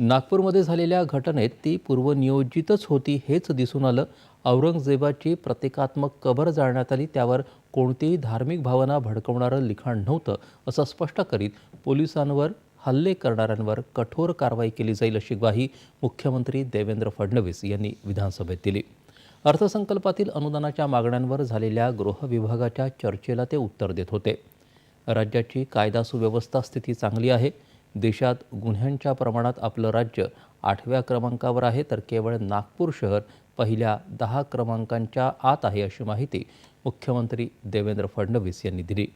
नागपूरमध्ये झालेल्या घटनेत ती पूर्वनियोजितच होती हेच दिसून आलं. औरंगजेबाची प्रतिकात्मक कबर जाळण्यात आली त्यावर कोणतीही धार्मिक भावना भडकवणारं लिखाण नव्हतं असं स्पष्ट करीत पोलिसांवर हल्ले करणाऱ्यांवर कठोर कारवाई केली जाईल अशी ग्वाही मुख्यमंत्री देवेंद्र फडणवीस यांनी विधानसभेत दिली. अर्थसंकल्पातील अनुदानाच्या मागण्यांवर झालेल्या गृह विभागाच्या चर्चेला ते उत्तर देत होते. राज्याची कायदा सुव्यवस्था स्थिती चांगली आहे देशात गुन्ह्यांच्या प्रमाणात आपलं राज्य आठव्या क्रमांकावर आहे तर केवळ नागपूर शहर पहिल्या दहा क्रमांकांच्या आत आहे अशी माहिती मुख्यमंत्री देवेंद्र फडणवीस यांनी दिली.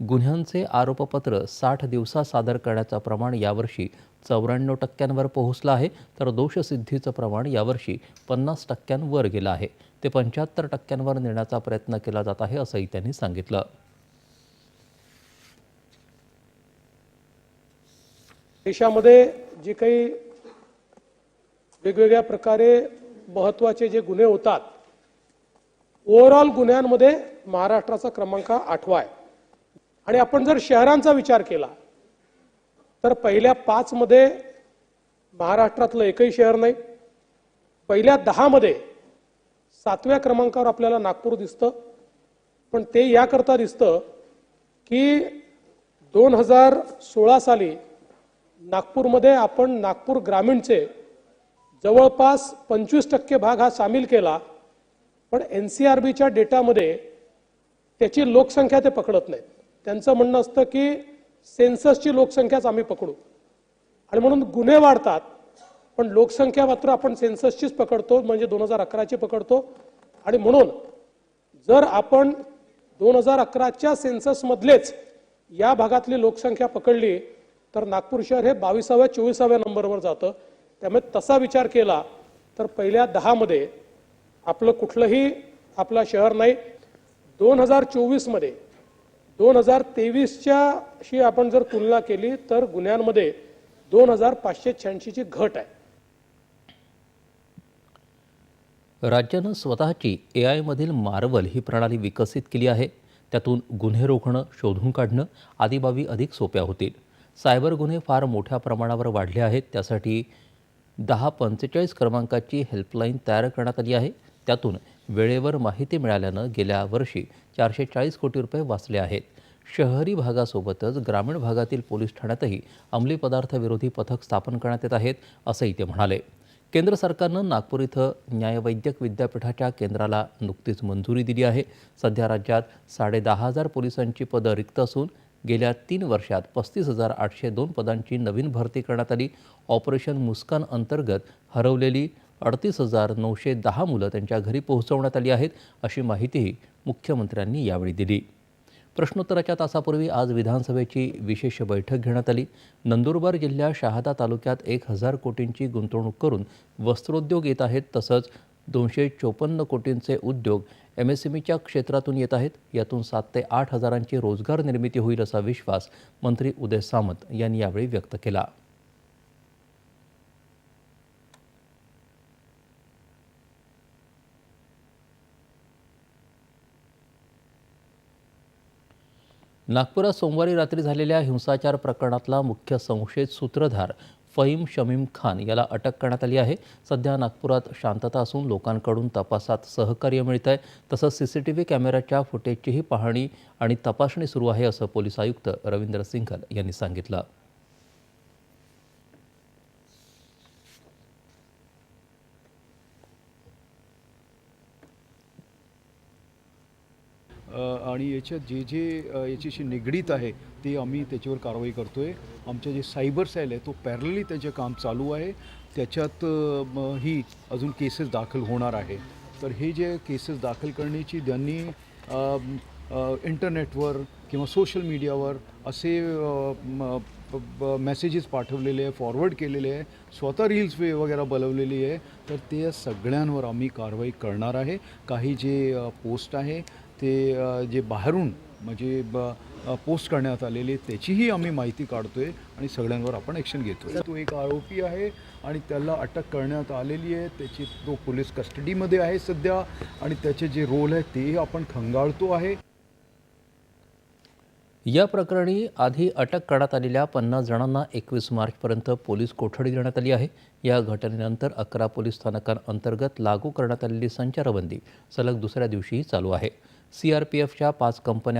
गुन्ह्यांचे आरोपपत्र साठ दिवसात सादर करण्याचं प्रमाण यावर्षी चौऱ्याण्णव टक्क्यांवर पोहोचलं आहे तर दोषसिद्धीचं प्रमाण यावर्षी पन्नास टक्क्यांवर गेलं आहे. ते पंच्याहत्तर टक्क्यांवर नेण्याचा प्रयत्न केला जात आहे असंही त्यांनी सांगितलं. देशामध्ये जे काही वेगवेगळ्या प्रकारे महत्त्वाचे जे गुन्हे होतात ओव्हरऑल गुन्ह्यांमध्ये महाराष्ट्राचा क्रमांक आठवा आहे. आणि आपण जर शहरांचा विचार केला तर पहिल्या पाचमध्ये महाराष्ट्रातलं एकही शहर नाही. पहिल्या दहामध्ये सातव्या क्रमांकावर आपल्याला नागपूर दिसतं. पण ते याकरता दिसतं की दोन हजार सोळा साली नागपूरमध्ये आपण नागपूर ग्रामीणचे जवळपास पंचवीस टक्के भाग हा सामील केला पण एन सी आर बीच्या डेटामध्ये त्याची लोकसंख्या ते पकडत नाहीत. त्यांचं म्हणणं असतं की सेन्ससची लोकसंख्याच आम्ही पकडू. आणि म्हणून गुन्हे वाढतात पण लोकसंख्या मात्र आपण सेन्ससचीच पकडतो म्हणजे दोन हजार अकराची पकडतो. आणि म्हणून जर आपण दोन हजार अकराच्या सेन्ससमधलेच या भागातली लोकसंख्या पकडली तर नागपूर शहर हे बावीसाव्या चोवीसाव्या नंबरवर जातं. त्यामुळे तसा विचार केला तर पहिल्या दहामध्ये आपलं कुठलंही आपला शहर नाही. दोन हजार चोवीसमध्ये दोन हजार तेवीसच्याशी आपण जर तुलना केली तर गुन्ह्यांमध्ये दोन हजार पाचशे शहाऐंशीची घट आहे. राज्यानं स्वतःची ए आयमधील मार्वल ही प्रणाली विकसित केली आहे. त्यातून गुन्हे रोखणं शोधून काढणं आदी बाबी अधिक सोप्या होतील. सायबर गुन्हे फार मोठ्या प्रमाणावर वाढले आहेत. त्यासाठी दहा पंचेचाळीस क्रमांकाची हेल्पलाईन तयार करण्यात आली आहे. त्यातून वेळेवर माहिती मिळाल्यानं गेल्या वर्षी चारशे चाळीस कोटी रुपये वाचले आहेत. शहरी भागासोबतच ग्रामीण भागातील पोलीस ठाण्यातही अंमली पदार्थ विरोधी पथक स्थापन करण्यात येत आहेत असंही ते म्हणाले. केंद्र सरकारनं नागपूर इथं न्यायवैद्यक विद्यापीठाच्या केंद्राला नुकतीच मंजुरी दिली आहे. सध्या राज्यात साडेदहा हजार पोलिसांची पदं रिक्त असून गेल्या तीन वर्षात पस्तीस हजार आठशे दोन पदांची नवीन भरती करण्यात आली. ऑपरेशन मुस्कान अंतर्गत हरवलेली अडतीस हजार नऊशे दहा मुलं त्यांच्या घरी पोहोचवण्यात आली आहेत अशी माहितीही मुख्यमंत्र्यांनी यावेळी दिली. प्रश्नोत्तराच्या तासापूर्वी आज विधानसभेची विशेष बैठक घेण्यात आली. नंदुरबार जिल्ह्यात शहादा तालुक्यात एक हजार कोटींची गुंतवणूक करून वस्त्रोद्योग येत आहेत तसंच दोनशे चोपन्न कोटींचे उद्योग एम एस एम ईच्या क्षेत्रातून येत आहेत. यातून सात ते आठ हजारांची रोजगार निर्मिती होईल असा विश्वास मंत्री उदय सामंत यांनी यावेळी व्यक्त केला. नागपुरात सोमवारी रात्री झालेल्या हिंसाचार प्रकरणातला मुख्य संशयित सूत्रधार फहीम शमीम खान याला अटक करण्यात आली आहे. सध्या नागपुरात शांतता असून लोकांकडून तपासात सहकार्य मिळत आहे तसंच सी सी टी व्ही कॅमेऱ्याच्या फुटेजचीही पाहणी आणि तपासणी सुरू आहे असं पोलीस आयुक्त रवींद्र सिंघल यांनी सांगितलं. आणि याच्यात जे जे याच्याशी निगडीत आहे ते आम्ही त्याच्यावर कारवाई करतो आहे आमच्या जे सायबर सेल आहे तो पॅरलली त्याचे काम चालू आहे. त्याच्यात ही अजून केसेस दाखल होणार आहे. तर हे जे केसेस दाखल करण्याची त्यांनी इंटरनेटवर किंवा सोशल मीडियावर असे मेसेजेस पाठवलेले आहे फॉरवर्ड केलेले आहे स्वतः रील्स वे वगैरे बनवलेली आहे तर ते सगळ्यांवर आम्ही कारवाई करणार आहे. काही जे पोस्ट आहे ते जे बाहेरून म्हणजे ब पोस्ट करण्यात आलेले त्याचीही आम्ही माहिती काढतोय आणि सगळ्यांवर आपण ॲक्शन घेतो तो एक आरोपी आहे आणि त्याला अटक करण्यात आलेली आहे. त्याची तो पोलीस कस्टडीमध्ये आहे सध्या आणि त्याचे जे रोल आहे तेही आपण खंगाळतो आहे. या प्रकरणी आधी अटक करण्यात आलेल्या पन्नास जणांना एकवीस मार्चपर्यंत पोलीस कोठडी देण्यात आली आहे. या घटनेनंतर अकरा पोलीस स्थानकांअंतर्गत लागू करण्यात आलेली संचारबंदी सलग दुसऱ्या दिवशीही चालू आहे. सी आर पी पाच कंपन्या